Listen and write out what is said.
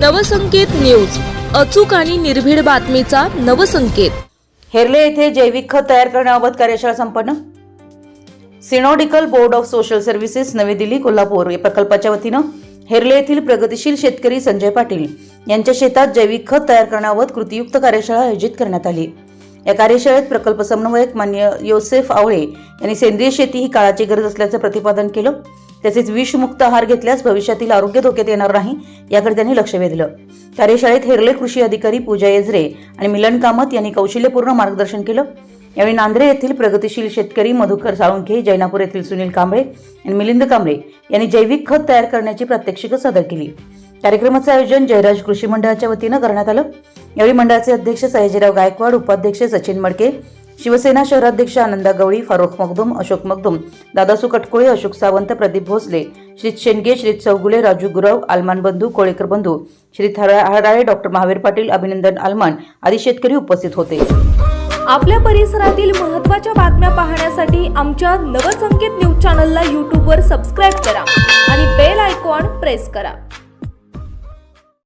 Navsanket news. अचूक आणि निर्भीड बातमीचा नवसंकेत. हेरले येथे जैविक खत तयार करण्याबाबत कार्यशाळा संपन्न? Synodical board of social services नवी दिल्ली कोल्हापूर या प्रकल्पाच्या वतीनं हेरले येथील प्रगतिशील शेतकरी संजय पाटील यांच्या शेतात जैविक खत तयार करण्याबाबत कृतीयुक्त कार्यशाळा आयोजित करण्यात आली. या कार्यशाळेत प्रकल्प समन्वयक मान्य योसेफ आवळे यांनी सेंद्रिय शेती ही काळाची गरज असल्याचं प्रतिपादन केलं. तसेच विषमुक्त आहार घेतल्यास भविष्यातील आरोग्य धोक्यात येणार नाही याकडे त्यांनी लक्ष वेधलं. कार्यशाळेत हेरले कृषी अधिकारी पूजा येजरे आणि मिलन कामत यांनी कौशल्यपूर्ण मार्गदर्शन केलं. यावेळी नांद्रे येथील प्रगतिशील शेतकरी मधुकर साळुंखे जैनापूर येथील सुनील कांबळे आणि मिलिंद कांबळे यांनी जैविक खत तयार करण्याची प्रात्यक्षिकं सादर केली. कार्यक्रमाचं आयोजन जयराज कृषी मंडळाच्या वतीनं करण्यात आलं. यावेळी मंडळाचे अध्यक्ष सयाजीराव गायकवाड उपाध्यक्ष सचिन मडके शिवसेना शहराध्यक्ष आनंदा गवळी फारुख मगदुम अशोक मगदुम दादासू कटकोळे अशोक सावंत प्रदीप भोसले श्री शेंडगे श्री चौगुले राजू गुरव आलमान बंधू कोळेकर बंधू श्री थरा- हराळे डॉक्टर महावीर पाटील अभिनंदन आलमान आदी शेतकरी उपस्थित होते. आपल्या परिसरातील महत्त्वाच्या बातम्या पाहण्यासाठी आमच्या नवसंकेत न्यूज चॅनलला यूट्यूबवर सबस्क्राईब करा आणि बेल आयकॉन प्रेस करा.